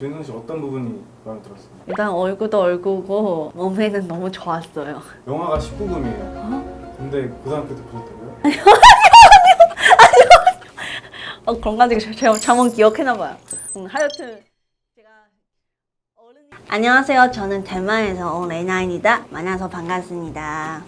윤성 씨 어떤 부분이 마음에 들었어요? 일단 얼굴도 얼굴고 몸매는 너무 좋았어요. 영화가 19금이에요. 어? 근데 고등학교 때 보셨다고요? 어, 그런 거 아직 제가 잠은 기억해나 봐요. 음, 하여튼 제가 어른이... 안녕하세요. 저는 대만에서 온 레나입니다. 만나서 반갑습니다.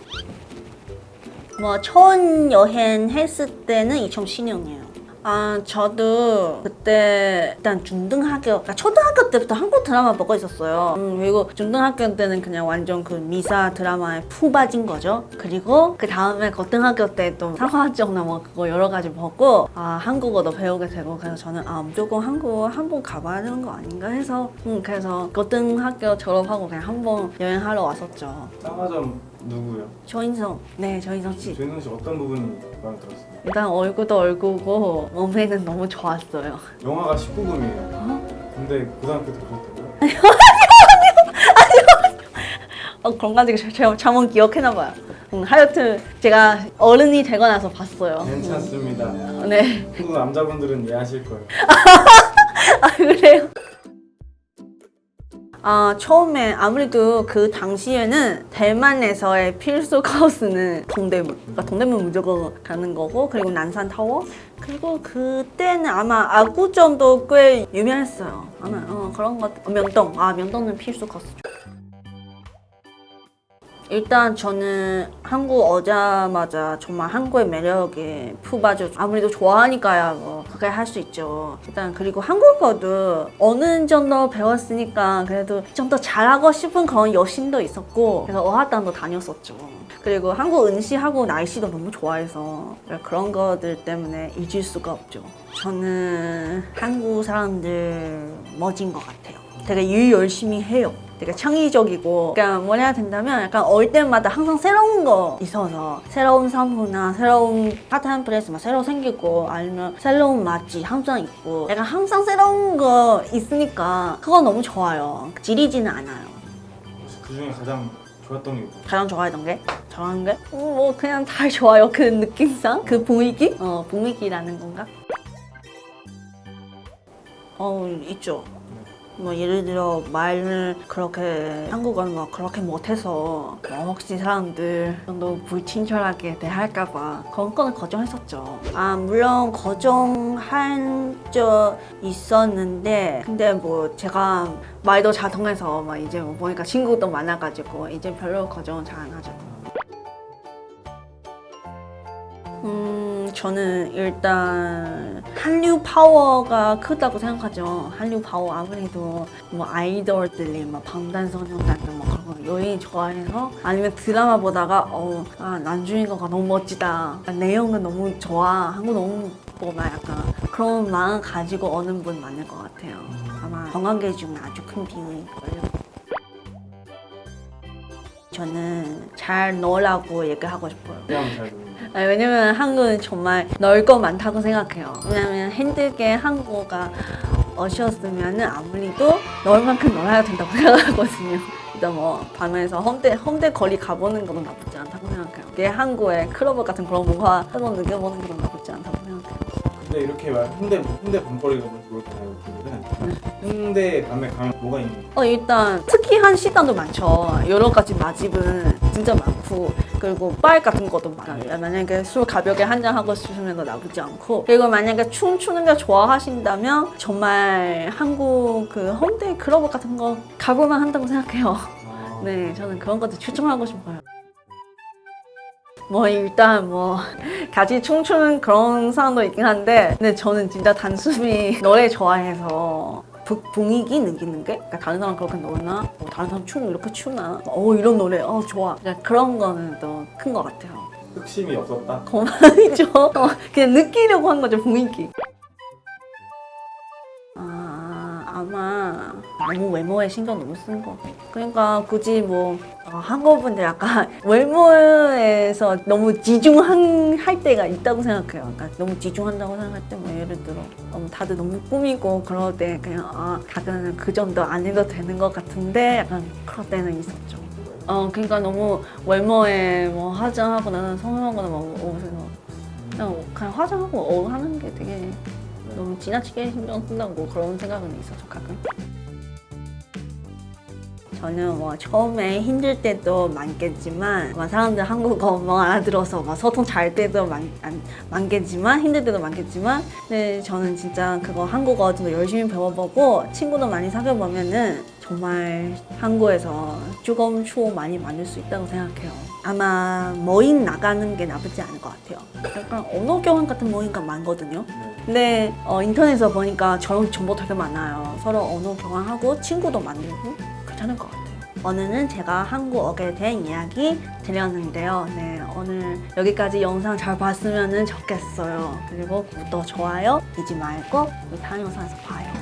뭐 처음 여행 했을 때는 2010년이에요. 아 저도 그때 일단 중등학교, 그러니까 초등학교 때부터 한국 드라마 보고 있었어요. 음, 그리고 중등학교 때는 그냥 완전 그 미사 드라마에 푹 빠진 거죠. 그리고 그 다음에 고등학교 때 또 사과학적나 뭐 그거 여러 가지 보고 아 한국어도 배우게 되고 그래서 저는 아 무조건 한국 한번 가봐야 되는 거 아닌가 해서 음 그래서 고등학교 졸업하고 그냥 한번 여행하러 왔었죠. 쌍화점 누구요? 조인성, 네 조인성 씨. 윤성 씨 어떤 부분이 마음에 들었어요? 일단 얼굴도 얼굴고 몸매는 너무 좋았어요. 영화가 19금이에요. 어? 근데 고등학교 때 보셨다고요? 어, 그런 거 아직 제가 잠은 기억해나 봐요. 음, 하여튼 제가 어른이 되고 나서 봤어요. 괜찮습니다. 네. 한국 남자분들은 이해하실 거예요. 아 그래요? 아 처음에 아무래도 그 당시에는 대만에서의 필수 코스는 동대문 그러니까 동대문 무조건 가는 거고 그리고 난산 타워. 그리고 그때는 아마 아구점도 꽤 유명했어요. 아마 어, 그런 것 어, 명동. 아 명동은 필수 코스죠 일단 저는 한국 오자마자 정말 한국의 매력에 푹 빠져 아무래도 좋아하니까야 뭐 그렇게 할 수 있죠. 일단 그리고 한국어도 어느 정도 배웠으니까 그래도 좀 더 잘하고 싶은 그런 여심도 있었고 그래서 어학당도 다녔었죠. 그리고 한국 음식하고 날씨도 너무 좋아해서 그런 것들 때문에 잊을 수가 없죠. 저는 한국 사람들 멋진 것 같아요. 되게 일 열심히 해요. 되게 창의적이고 그러니까 뭐냐 된다면 약간 올 때마다 항상 새로운 거 있어서 새로운 상품이나 새로운 핫한 플레이스 막 새로 생기고 아니면 새로운 맛집 항상 있고 약간 항상 새로운 거 있으니까 그거 너무 좋아요. 지리지는 않아요. 그 중에 가장 좋았던 게 뭐예요? 가장 좋아했던 게? 좋아하는 게? 어, 뭐 그냥 다 좋아요. 그 느낌상? 그 분위기? 어 분위기라는 건가? 어 있죠. 뭐 예를 들어 말을 그렇게 한국어는 뭐 그렇게 못해서 뭐 혹시 사람들 좀더 불친절하게 대할까봐 그런 거는 걱정했었죠. 아 물론 걱정한 적 있었는데 근데 뭐 제가 말도 잘 통해서 막 이제 뭐 보니까 친구도 많아가지고 이제 별로 걱정은 잘 안 하죠. 음, 저는 일단 한류 파워가 크다고 생각하죠. 한류 파워 아무래도 뭐 아이돌들이 막 방탄소년단들 뭐 그런 거 여행이 좋아해서 아니면 드라마 보다가 어, 아, 남주인공가 너무 멋지다. 아, 내용은 너무 좋아. 한국 너무 뭐나 약간 그런 마음 가지고 오는 분 많을 것 같아요. 아마 관광객 중에 아주 큰 비율일 거예요. 저는 잘 놀라고 얘기하고 싶어요. 그냥 잘 놀고. 아니, 왜냐면 한국은 정말 넓거 많다고 생각해요. 왜냐면 힘들게 한국어가 어시었으면 아무리도 넣을 만큼 놀아야 된다고 생각하거든요. 일단 뭐 밤에서 홍대 홍대 거리 가보는 것도 나쁘지 않다고 생각해요. 이게 한국의 클럽 같은 그런 문화 한번 느껴보는 것도 나쁘지 않다고 생각해요. 근데 이렇게 말 홍대 홍대 밤거리가 좋을까요? 그들은 홍대 밤에 가면 뭐가 있는? 어 일단 특이한 식당도 많죠. 여러 가지 맛집은 진짜 많고 그리고 바 같은 것도 많아요. 만약에 술 가볍게 한잔 하고 싶으면 더 나쁘지 않고 그리고 만약에 춤 추는 거 좋아하신다면 정말 한국 그 홍대 클럽 같은 거 가볼만 한다고 생각해요. 아, 네, 저는 그런 것도 추천하고 싶어요. 뭐 일단 뭐 같이 춤추는 그런 사람도 있긴 한데 근데 저는 진짜 단순히 노래 좋아해서 부- 분위기 느끼는 게? 그러니까 다른 사람 그렇게 노나? 뭐 다른 사람 춤 이렇게 추나? 어 이런 노래. 어 좋아. 그냥 그런 거는 더 큰 것 같아요. 흑심이 없었다. 거만이죠. 어, 그냥 느끼려고 한 거죠 분위기. 아 아마 너무 외모에 신경 너무 쓴 거. 그러니까 굳이 뭐 어, 한국분들 약간 외모에서 너무 지중한 할 때가 있다고 생각해요. 그러니까 너무 지중한다고 생각할 때 뭐 예를 들어 어, 다들 너무 꾸미고 그럴 때 그냥 아 가끔은 그 정도 안 해도 되는 것 같은데 약간 그럴 때는 있었죠. 어 그러니까 너무 외모에 뭐 화장하고 나는 성형하거나 막 옷에서 그냥, 그냥 화장하고 어 하는 게 되게 너무 지나치게 신경 쓴다고 그런 생각은 있었죠 가끔. 저는 뭐 처음에 힘들 때도 많겠지만 뭐 사람들 한국어 뭐 알아들어서 뭐 소통 잘 때도 많, 안- 많겠지만 힘들 때도 많겠지만 근데 저는 진짜 그거 한국어 좀 더 열심히 배워보고 친구도 많이 사귀어 보면은 정말 한국에서 조금 추억 많이 만들 수 있다고 생각해요. 아마 모임 나가는 게 나쁘지 않을 것 같아요. 약간 언어 교환 같은 모임가 많거든요. 네. 근데 어, 인터넷에서 보니까 저런 정보 되게 많아요. 서로 언어 교환하고 친구도 만들고 괜찮을 것 같아요. 오늘은 제가 한국어에 대한 이야기 드렸는데요. 네, 오늘 여기까지 영상 잘 봤으면 좋겠어요. 그리고 구독, 좋아요 잊지 말고 우리 다음 영상에서 봐요.